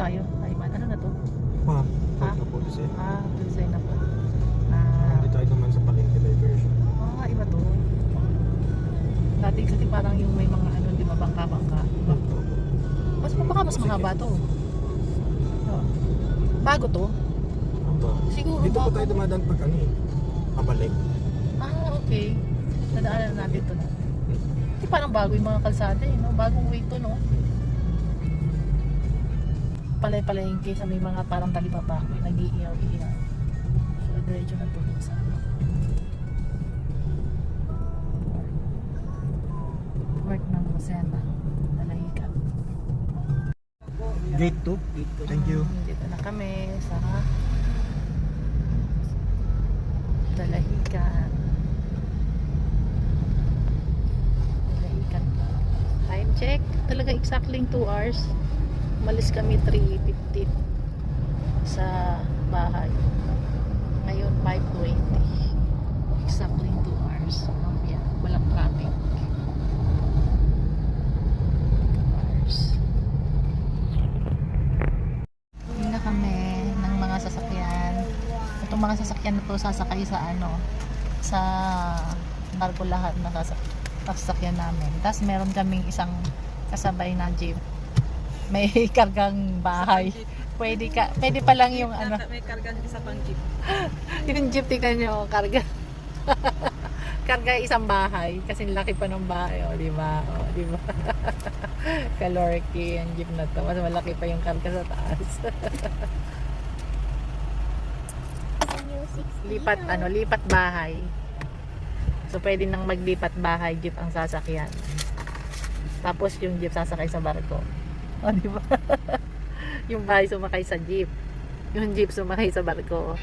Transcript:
tayo. Ay, man, ano na to? Ma'am, ah, po si Ah, dun sa na po. Ah, ah, Hindi tayo naman sa palengke diversion. Ah, iba to. Dati kasi parang yung may mga ano, di ba, bangka-bangka. Mas baka mas mahaba to. Ah. Bago to? Ano Aba. Siguro Dito bago. po tayo dumadaan pag ano eh. Pabalik. Ah, okay. Nadaanan natin to na. Hmm. Kasi parang bago yung mga kalsada eh, no? Bagong way to, no? Palay-palayingke sa may mga parang talibaba. May nag-iiyaw-iyaw. So, diretso na to sa ano. Work ng Rosena. Nalahikan. Gate 2. Thank you. Dito na kami sa. Dalahican pa. Time check. Talaga exactly 2 hours. Malis kami 3.50 sa bahay. Ngayon 5.20. Exactly 2 hours. Yeah, walang traffic. 2 hours. Kami ng mga sasakyan. Itong mga sasakyan na to sasakay sa ano, sa barko lahat sasak- sasakyan namin. Tapos meron kaming isang kasabay na jeep. May kargang bahay. Pwede ka, pwede pa lang yung ano, May karga isa pang jeep. yung jeep tingnan nyo, karga. karga isang bahay kasi laki pa ng bahay, oh, di ba? Oh, di ba? Kalorky ang jeep na to. Mas malaki pa yung karga sa taas. lipat ano, lipat bahay. So pwede nang maglipat bahay jeep ang sasakyan. Tapos yung jeep sasakay sa barko. O, di ba? yung bahay sumakay sa jeep. Yung jeep sumakay sa barko.